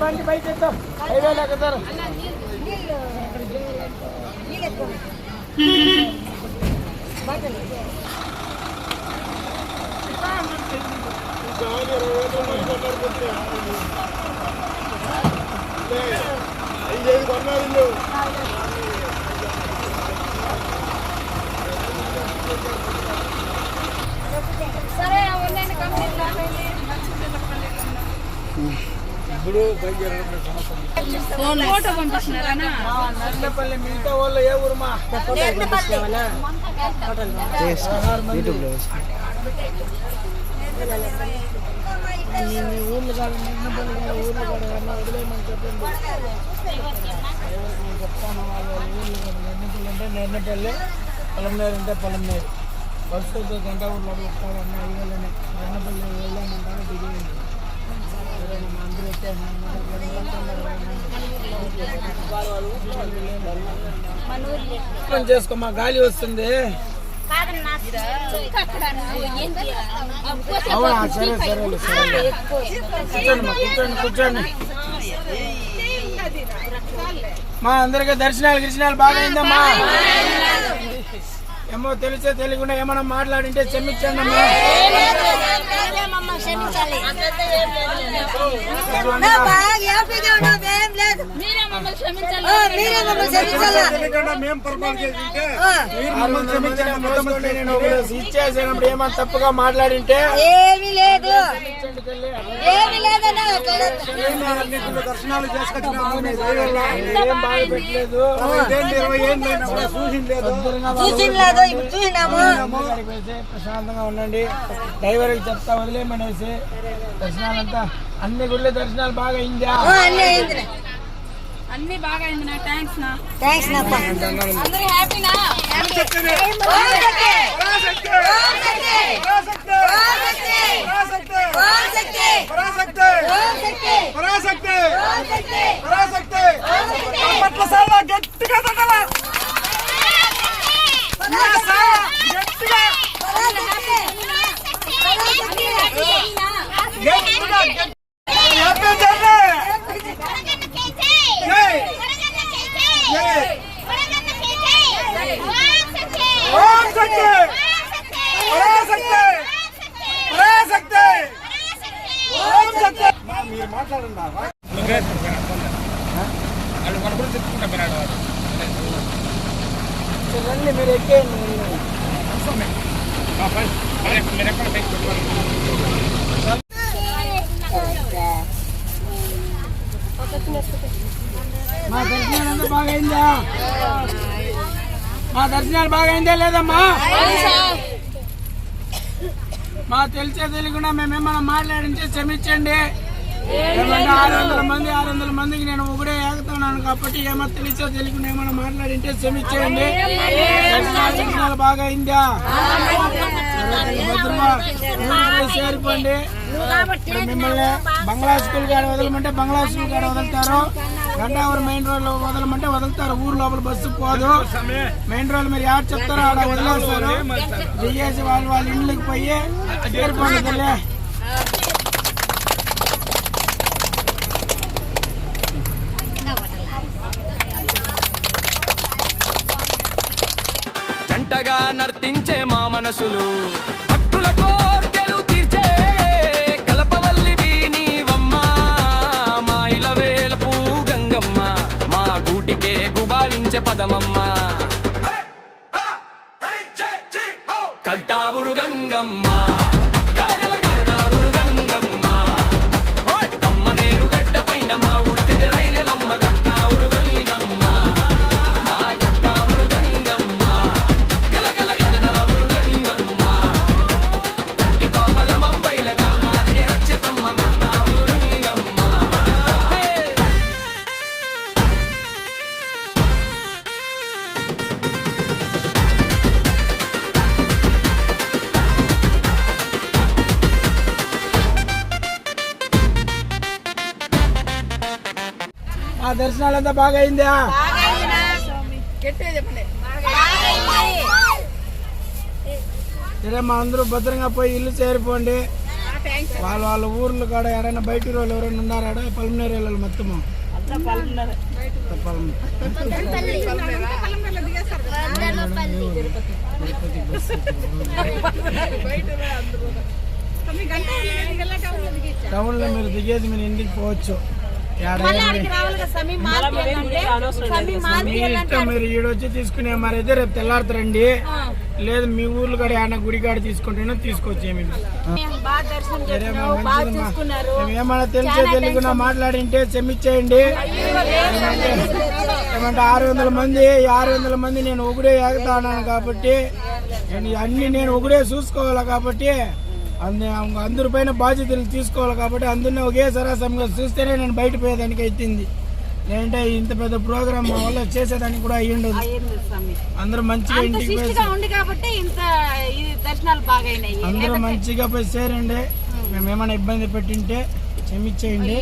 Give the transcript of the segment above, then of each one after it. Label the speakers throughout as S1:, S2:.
S1: బండి బయట చేస్తాం హైవే ఎక్కుతారు
S2: సరే ఆన్లైన్ కంప్లీట్ కావాలి ఫోటో పంపిస్తున్నారా?
S1: మిగతా వాళ్ళు ఏ ఊరు మా ఊర్లు కాదు నిన్నపల్లి కాదు ఊర్లు కాదు అన్న వదిలేయమని చెప్పండి నేను చెప్తాను వాళ్ళ ఊర్లు కాదు నిన్నపల్లి అంటే నిన్నపల్లి పొలంనేరు అంటే పొలంనేరు గంట ఊర్లో వస్తారన్న ఇవ్వాలని నిన్నపల్లి వెళ్ళామంటారు దిగేయండి ఎవరైనా మా గాలి వస్తుంది. అవునా? సరే సరే సరే. కూర్చోండి కూర్చోండి కూర్చోండి. మా అందరికీ దర్శనాలు గిరిశనాలు బాగా అయిందమ్మా. ఏమో తెలిసే తెలియకుండా ఏమన్నా మాట్లాడింటే క్షమించండి అమ్మా బాగా
S2: మీరే మమ్మల్ని క్షమించాలి.
S1: మమ్మల్ని క్షమించండి అమ్మా. మోసుకొని నేను ఒకరోజు ఇచ్చేసినప్పుడు ఏమన్నా తప్పుగా మాట్లాడింటే
S3: ఏమీ లేదు. ఏమీ లేదన్నా
S1: దర్శనాలు ప్రశాంతంగా ఉండండి. డ్రైవర్కి చెప్తా వదిలేమనేసి దర్శనాలంతా అన్ని గుళ్ళ దర్శనాలు బాగా అయిందా
S3: అన్నీ
S2: బాగా అయింది నా థ్యాంక్స్ నా
S3: థ్యాంక్స్ నాప్ప
S2: అందరూ హ్యాపీనా
S1: రండి మీరు ఎక్కేయండి మా దర్శనాలు అంతా బాగా అయిందా మా దర్శనాలు బాగా అయిందా లేదమ్మా? మా తెలిసే తెలియకుండా మేమేమన్నా మాట్లాడింటే క్షమించండి. ఆరు వందల మంది ఆరు వందల మందికి నేను ఒకడే ఏగుతున్నాను కాబట్టి ఏమో తెలిసో తెలియకుండా ఏమన్నా మాట్లాడింటే దర్శనాలు బాగా అయిందా? చేరుకోండి. మిమ్మల్ని బంగ్లా స్కూల్ కాడ వదలమంటే బంగ్లా స్కూల్ కాడ వదులుతారు. గండావరం మెయిన్ రోడ్లో వదలమంటే వదులుతారు. ఊరు లోపల బస్సు పోదు. మెయిన్ రోడ్ మీరు యాడ్ చెప్తారో ఆడ వదిలేస్తారు. దిగేసి వాళ్ళు వాళ్ళ ఇండ్లకి పోయి చేరుకోండి
S4: నర్తించే మా మనసులు. భక్తుల కోర్కెలు తీర్చే కలపవల్లివి నీవమ్మ మా ఇలవేలపు గంగమ్మ. మా గూటికే గుబాలించే పదమమ్మ.
S1: అంతా బాగా అయిందా సరే మా అందరూ భద్రంగా పోయి ఇల్లు చేరిపోండి. వాళ్ళ వాళ్ళ ఊర్లు కాడ ఎవరైనా బయట వాళ్ళు ఎవరైనా ఉన్నారా పల్మనేరు వెళ్ళాలి మొత్తము. టౌన్లో మీరు దిగేది మీరు ఇంటికి పోవచ్చు. మీరు ఈడొచ్చి తీసుకునే మరి అయితే రేపు తెల్లారుతారండి. లేదు మీ ఊర్లో కాడ ఏమైనా గుడి కాడ తీసుకుంటేనే తీసుకోవచ్చు ఏమి సరే అమ్మా, మంచిదమ్మా. మేము ఏమన్నా తెలిసే తెలియకుండా మాట్లాడింటే క్షమించేయండి. ఏమంటే ఏమంటే ఆరు వందల మంది ఆరు వందల మంది నేను ఒకడే ఎగుతా ఉన్నాను కాబట్టి నేను అన్ని నేను ఒకడే చూసుకోవాలి కాబట్టి అందు అందరి పైన బాధ్యతలు తీసుకోవాలి కాబట్టి అందరినీ ఒకే సరాసంగా చూస్తేనే నేను బయట పోయేదానికి అయితుంది లేదంటే ఇంత పెద్ద ప్రోగ్రామ్ మా వల్ల చేసేదానికి కూడా అయ్యిండదు అందరూ మంచిగా ఇంటికి అందరూ మంచిగా పోయి చేరండి మేము ఏమైనా ఇబ్బంది పెట్టింటే క్షమించేయండి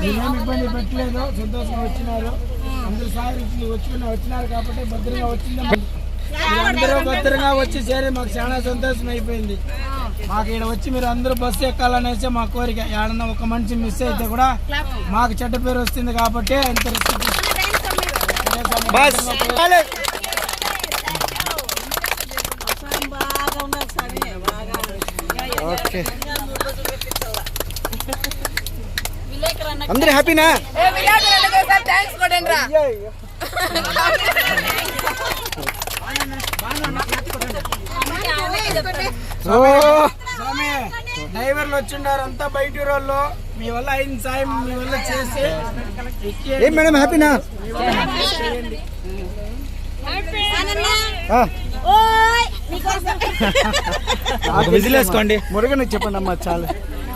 S1: మీరేం ఇబ్బంది పెట్టలేదు సంతోషంగా వచ్చినారు అందరూ వచ్చుకుని వచ్చినారు కాబట్టి భద్రంగా వచ్చింది అందరూ భద్రంగా వచ్చి చేరి మాకు చాలా సంతోషం అయిపోయింది. మాకు ఇక్కడ వచ్చి మీరు అందరూ బస్సు ఎక్కాలనేసి మా కోరిక. ఏడన్నా ఒక మనిషి మిస్ అయితే కూడా మాకు చెడ్డ పేరు వస్తుంది కాబట్టి ఇంత
S5: ఓకే. అందరూ హ్యాపీనా?
S2: థ్యాంక్స్
S1: స్వామి డ్రైవర్లు వచ్చిండారు అంతా బయట వాళ్ళు మీ వల్ల అయిన సాయం మీ వల్ల చేసి
S5: ఏం మేడం హ్యాపీనా ఆ,
S3: ఓయ్ నీకోసం
S5: ఒక విజిల్ వేసుకోండి. మురుగనికి చెప్పండి అమ్మా చాలు.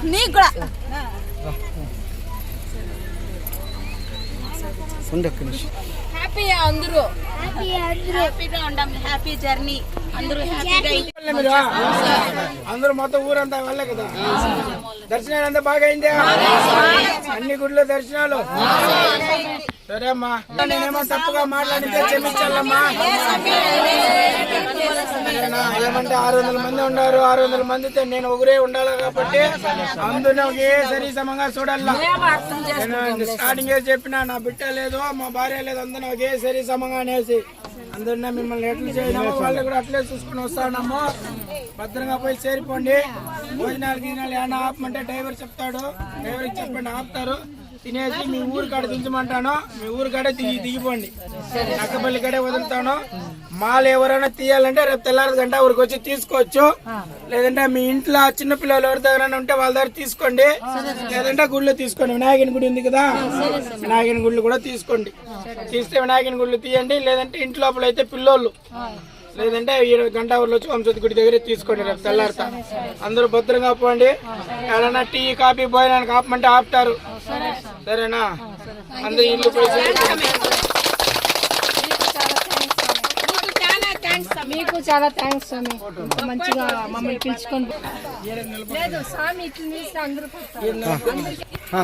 S3: నీకు కూడా.
S5: ఉండి ఒక్క నిమిషం.
S2: హ్యాపీ అందరూ. హ్యాపీగా హ్యాపీ జర్నీ అందరూ హ్యాపీగా
S1: అందరూ మొత్తం ఊరంతా వెళ్ళే కదా? దర్శనాలు అంతా బాగా అయిందా? అన్ని గుడ్ల దర్శనాలు. సరే అమ్మా. నేనేమో తప్పుగా మాట్లాడితే క్షమించాలమ్మా? ఏమంటే ఆరు వందల మంది ఉన్నారు ఆరు వందల మందితో నేను ఒకరే ఉండాలి కాబట్టి అందులో ఏ సరి సమంగా చూడాలా నేను స్టార్టింగ్ చెప్పినా నా బిడ్డ లేదు మా భార్య లేదు అందరూ ఒకే సరి సమంగా అనేసి. అందరినీ మిమ్మల్ని ఎట్లు చేయడమో వాళ్ళు కూడా అట్లే చూసుకుని వస్తాడమ్మో భద్రంగా పోయి చేరిపోండి. భోజనాలు గిజనాలు ఏమన్నా ఆపమంటే డ్రైవర్ చెప్తాడు. డ్రైవర్కి చెప్పండి ఆపుతారు. తినేసి మీ ఊరు కాడ దించమంటాను. మీ ఊరు కాడే దిగి దిగిపోండి. అక్కపల్లి కాడే వదులుతాను. మాలు ఎవరైనా తీయాలంటే రేపు తెల్లారి గంట ఊరికి వచ్చి తీసుకోవచ్చు. లేదంటే మీ ఇంట్లో చిన్న పిల్లలు ఎవరి దగ్గర ఉంటే వాళ్ళ దగ్గర తీసుకోండి. లేదంటే గుళ్ళు తీసుకోండి. వినాయకుని గుడి ఉంది కదా? వినాయకుని గుళ్ళు కూడా తీసుకోండి. తీస్తే వినాయకుని గుళ్ళు తీయండి. లేదంటే ఇంటి లోపల అయితే పిల్లోళ్ళు. లేదంటే ఈ గంట ఊర్లో వచ్చి వంశవతి గుడి దగ్గర తీసుకోండి రేపు తెల్లారుతా. అందరూ భద్రంగా పోండి. ఏదైనా టీ కాఫీ భోజనానికి ఆపమంటే ఆపుతారు. సరేనా? అందరూ ఇల్లు పోయి చేరుకోండి.
S2: మీకు చాలా థ్యాంక్స్ స్వామి. మంచిగా మమ్మల్ని పిలుచుకొని లేదు స్వామి ఇట్లా నిలిస్తే అందరూ
S5: ఆ,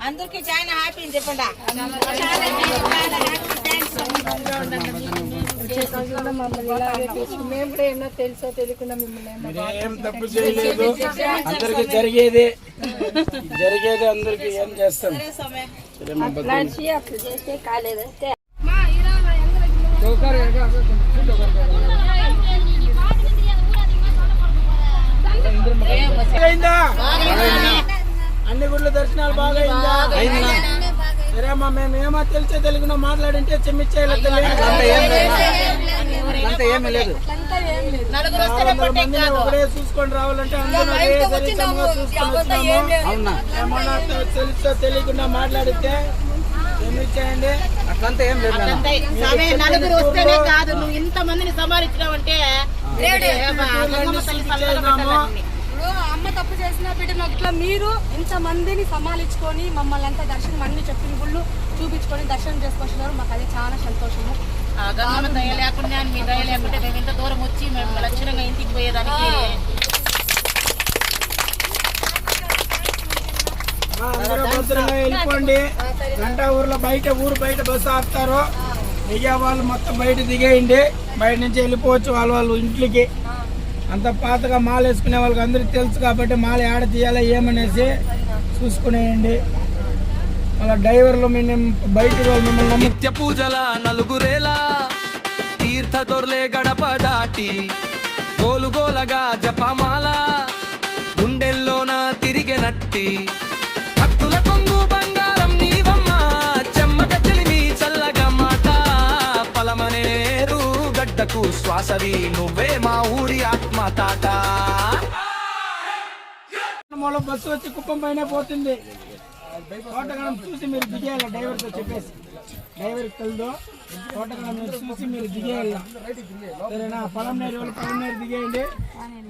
S3: అందరికి చాలా హ్యాపీ చెప్పండి.
S2: మేము కూడా ఎన్నో తెలుసో తెలియకుండా మిమ్మల్ని ఏమో
S1: ఏం తప్పు చేయలేదు అందరికి జరిగేది. జరిగేది అందరికి ఏం చేస్తాం?
S2: కాలేదంటే
S1: అన్ని గుడ్ల దర్శనాలు బాగా అయిందా? సరే అమ్మా మేము ఏమో తెలిసే తెలుగులో మాట్లాడింటే చెమ్మిచ్చేయాలి
S5: అంత ఏం లేదు. అంత ఏమీ లేదు.
S3: నలుగురు వస్తేనే పొట్టే
S1: మందిని ఒకడే చూసుకొని రావాలంటే తెలుసో తెలియకుండా మాట్లాడితే చెమ్మిచ్చేయండి
S5: అట్లంతా ఏం లేదు
S3: నలుగురు వస్తేనే కాదు. నువ్వు ఇంత మందిని సంహరించినావంటే
S2: అమ్మ తప్పు చేసిన బిడ్డను ఇట్లా మీరు ఇంత మందిని సమాలించుకొని మమ్మల్ని అంతా దర్శనం అన్ని చెప్పిన గుళ్ళు చూపించుకొని దర్శనం చేసుకొచ్చినారు మాకు అది చాలా సంతోషము.
S3: గంగమ్మ దయ లేకుండా మీ దయ లేకుంటే మేము ఇంత దూరం వచ్చి మేము లక్షణంగా ఇంటికి పోయేదానికి
S1: భద్రంగా వెళ్ళిపోండి. గంట ఊర్లో బయట ఊరు బయట బస్సు ఆపుతారు. దిగే వాళ్ళు మొత్తం బయట దిగేయండి. బయట నుంచి వెళ్ళిపోవచ్చు వాళ్ళ వాళ్ళు ఇంట్లోకి. అంత పాతగా మాల వేసుకునే వాళ్ళకి అందరికి తెలుసు కాబట్టి మాల ఆడ తీయాలా ఏమనేసి చూసుకునేయండి. మళ్ళీ డ్రైవర్లు మిమ్మల్ని బయట మిమ్మల్ని
S4: నిత్య పూజల నలుగురేలా తీర్థ దొర్లే గడప దాటి గోలుగోలగా జపమాల గుండెల్లోన తిరిగెనట్టి భక్తుల కొంగు బంగారం నీవమ్మ చెమ్మట చెలిమి చల్లగా మాట. పలమనేరు గడ్డకు శ్వాసవి నువ్వే మా ఊరి
S1: మూల బస్సు వచ్చి కుప్పం పైన పోతుంది. తోటగడం చూసి మీరు దిగేయాలి డ్రైవర్తో చెప్పేసి. డ్రైవర్ కలదో తోటగడం మీరు చూసి మీరు దిగేయాలి. సరేనా? పొలం నేరు వాళ్ళు పొలం నేరు దిగేయండి.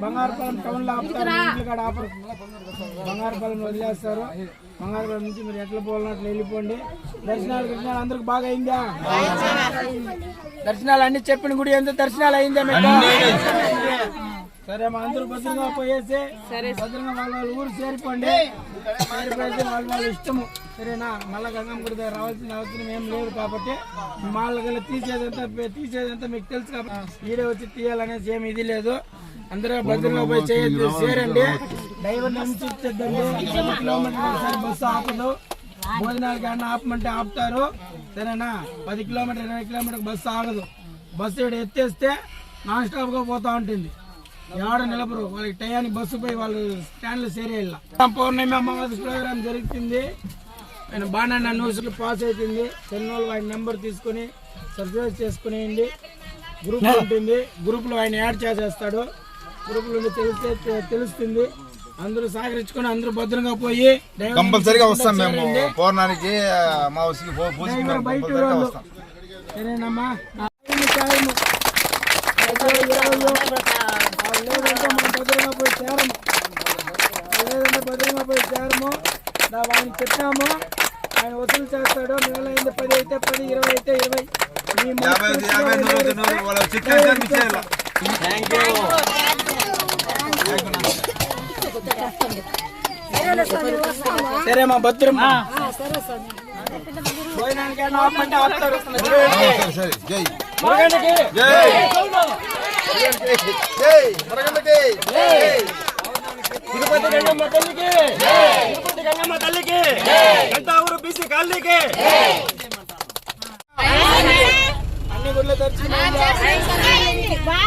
S1: బంగారుపాలెం టౌన్లో ఆపుతారు ఇంట్లో కాడ ఆపరు. బంగారుపాలెం వదిలేస్తారు. బంగారుపాలెం నుంచి మీరు ఎట్లా పోవాలన్నా అట్లా వెళ్ళిపోండి. దర్శనాలు దర్శనాలు అందరికి బాగా అయిందా? దర్శనాలు అన్ని చెప్పిన గుడి ఎంత దర్శనాలు అయిందా మీకు? సరే మా అందరూ భద్రంగా పోయేసి భద్రంగా వాళ్ళ వాళ్ళ ఊరు చేరిపోండి. చేరిపోయేసి వాళ్ళ వాళ్ళ ఇష్టము. సరేనా? మళ్ళా గంగమ్మ గుడి దగ్గర రావాల్సిన అవసరం ఏం లేదు కాబట్టి వాళ్ళకి తీసేదంతా తీసేదంతా మీకు తెలుసు కాబట్టి ఈడే వచ్చి తీయాలనేసి ఏమి ఇది లేదు. అందరూ భద్రంగా పోయి చేయొద్దు చేరండి. డ్రైవర్ నిమిషిద్దండి కిలోమీటర్ ఒకసారి బస్సు ఆపదు. భోజనాలకి అన్న ఆపమంటే ఆపుతారు. సరేనా? పది కిలోమీటర్ ఇరవై కిలోమీటర్ బస్సు ఆగదు. బస్సు ఇక్కడ ఎత్తేస్తే నాన్ స్టాప్గా పోతా ఉంటుంది. ఎవడ నిలబరు? వాళ్ళకి టయానికి బస్సు పోయి వాళ్ళు స్టాండ్లో చేరేయాల. పౌర్ణమి అమావాస్య ప్రోగ్రామ్ జరుగుతుంది ఆయన బాగా న్యూస్ పాస్ అవుతుంది తెలియని ఆయన నెంబర్ తీసుకొని సబ్స్క్రైబ్ చేసుకునేయండి. గ్రూప్ ఉంటుంది. గ్రూప్లో ఆయన యాడ్ చేసేస్తాడు. గ్రూప్లో తెలిస్తే తెలుస్తుంది. అందరూ సహకరించుకొని అందరూ భద్రంగా పోయి
S6: కంపల్సరీగా వస్తాం మేము. పౌర్ణానికి మా ఊరికి పో-
S1: పోయి చేరము. భద్రంగా పోయి చేరము. ఆయన చెప్పాము. ఆయన వసూలు చేస్తాడు. నెల అయింది పది అయితే పది ఇరవై అయితే ఇరవై. మీ
S6: యాభై
S1: మొత్తం
S6: యాభై
S1: ఇరవై
S6: నూరు
S1: ఇస్తే
S6: నూరు వాళ్ళ చికెన్ ఇచ్చేయాలి?
S1: సరే మా భద్రం భోజనానికి ఆపుతారు.
S6: సరే జై. జై.
S1: తిరుపతి గంగమ్మ తల్లికి తిరుపతి గంగమ్మ తల్లికి గంటా ఊరు బీసీ కాలనీకి అన్ని గుళ్ళ దర్శనం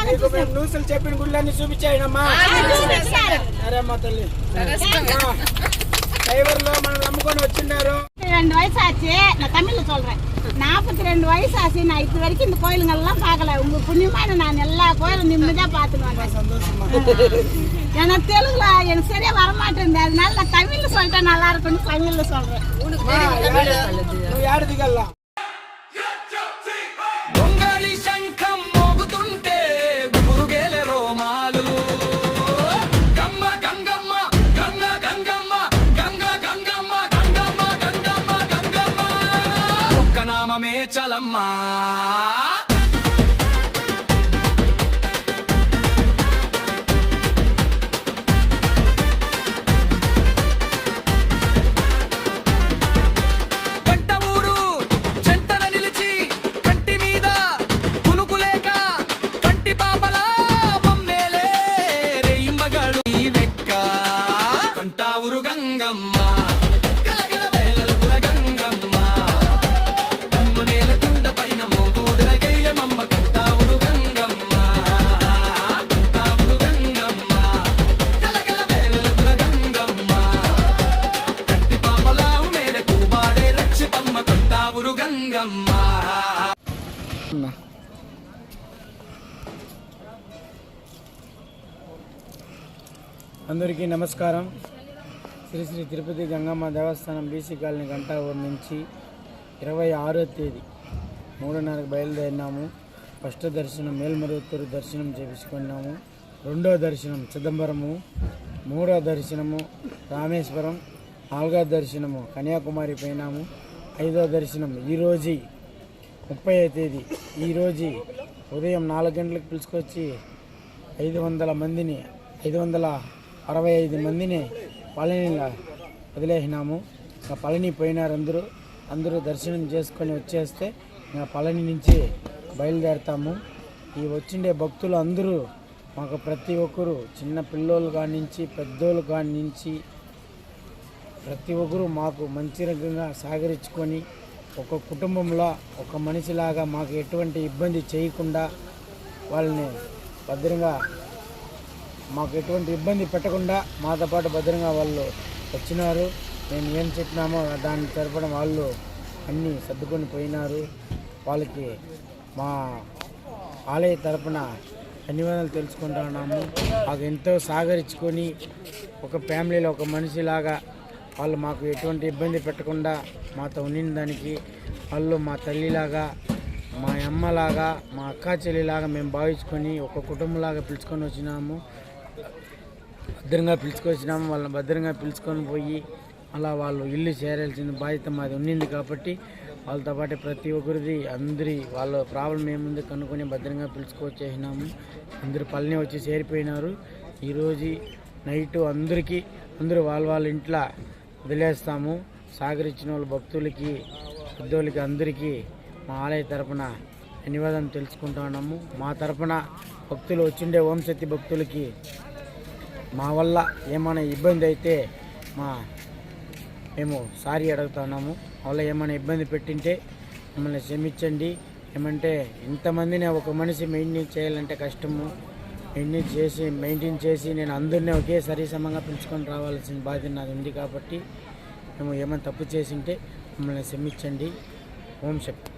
S1: మీకు మేము న్యూస్లు చెప్పిన గుళ్ళన్నీ చూపించాయనమ్మా సరే అమ్మా తల్లి డ్రైవర్లో మనం నమ్ముకొని వచ్చిన్నారు
S3: ரெண்டு வயசு ஆச்சு நான் தமிழ்ல சொல்றேன் நாற்பத்தி ரெண்டு வயசு ஆசை நான் இது வரைக்கும் இந்த கோயிலுங்கள்லாம் பார்க்கல. உங்க புண்ணியமான நான் எல்லா கோயிலும் நிம்மதியாக பார்த்துட்டு ஏன்னா தெலுங்குல எனக்கு சரியா வரமாட்டேன் அதனால நான் தமிழ்ல சொல்லிட்டேன் நல்லா இருக்கும்னு தமிழ்ல சொல்றேன்.
S4: చలమ్మా
S1: అందరికీ నమస్కారం. శ్రీ శ్రీ తిరుపతి గంగమ్మ దేవస్థానం బీసీ కాలనీ గంటా నుంచి ఇరవై ఆరో తేదీ మూడున్నరకు బయలుదేరినాము. ఫస్ట్ దర్శనం మేల్మరుత్తూరు దర్శనం చేపించుకున్నాము. రెండో దర్శనం చిదంబరము. మూడో దర్శనము రామేశ్వరం. నాలుగో దర్శనము కన్యాకుమారి పోయినాము. ఐదో దర్శనం ఈరోజు ముప్పై తేదీ. ఈరోజు ఉదయం నాలుగు గంటలకు పిలుచుకొచ్చి ఐదు వందల మందిని ఐదు వందల అరవై ఐదు మందిని పళనిలో వదిలేసినాము. ఇంకా పళని పోయినారు అందరూ. అందరూ దర్శనం చేసుకొని వచ్చేస్తే ఇంకా పళని నుంచి బయలుదేరుతాము. ఈ వచ్చిండే భక్తులు అందరూ మాకు ప్రతి ఒక్కరు చిన్న పిల్లోళ్ళు కాడి నుంచి పెద్దోళ్ళు కాడి నుంచి ప్రతి ఒక్కరు మాకు మంచి రకంగా సహకరించుకొని ఒక కుటుంబంలో ఒక మనిషిలాగా మాకు ఎటువంటి ఇబ్బంది చేయకుండా వాళ్ళని భద్రంగా మాకు ఎటువంటి ఇబ్బంది పెట్టకుండా మాతో పాటు భద్రంగా వాళ్ళు వచ్చినారు. మేము ఏం చెప్పినామో దాన్ని తెరపడం వాళ్ళు అన్నీ సర్దుకొని పోయినారు. వాళ్ళకి మా ఆలయ తరపున ధన్యవాదాలు తెలుసుకుంటున్నాము మాకు ఎంతో సాగరించుకొని ఒక ఫ్యామిలీలో ఒక మనిషిలాగా వాళ్ళు మాకు ఎటువంటి ఇబ్బంది పెట్టకుండా మాతో ఉండిన దానికి వాళ్ళు మా తల్లిలాగా మా అమ్మలాగా మా అక్క చెల్లిలాగా మేము భావించుకొని ఒక కుటుంబంలాగా పిలుచుకొని వచ్చినాము. భద్రంగా పిలుచుకొచ్చినాము వాళ్ళని భద్రంగా పిలుచుకొని పోయి అలా వాళ్ళు ఇల్లు చేరాల్సిన బాధ్యత మాది ఉండింది కాబట్టి వాళ్ళతో పాటు ప్రతి ఒక్కరిది అందరి వాళ్ళ ప్రాబ్లం ఏముంది కనుక్కొని భద్రంగా పిలుచుకొచ్చేసినాము. అందరు పల్లెని వచ్చి చేరిపోయినారు. ఈరోజు నైట్ అందరికీ అందరూ వాళ్ళ వాళ్ళ ఇంట్లో వదిలేస్తాము. సాగరించిన వాళ్ళ భక్తులకి పెద్దోళ్ళకి అందరికీ మా ఆలయ తరపున నివేదన తెలుసుకుంటున్నాము మా తరపున భక్తులు వచ్చిండే ఓంశక్తి భక్తులకి మా వల్ల ఏమైనా ఇబ్బంది అయితే మా మేము సారీ అడుగుతున్నాము వల్ల ఏమైనా ఇబ్బంది పెట్టింటే మమ్మల్ని క్షమించండి. ఏమంటే ఇంతమందిని ఒక మనిషి మెయింటైన్ చేయాలంటే కష్టము. మెయింటైన్ చేసి మెయింటైన్ చేసి నేను అందరినీ ఒకేసారి సమంగా పెంచుకొని రావాల్సిన బాధ్యత నాది ఉంది కాబట్టి మేము ఏమైనా తప్పు చేసింటే మమ్మల్ని క్షమించండి. ఓం శక్తి.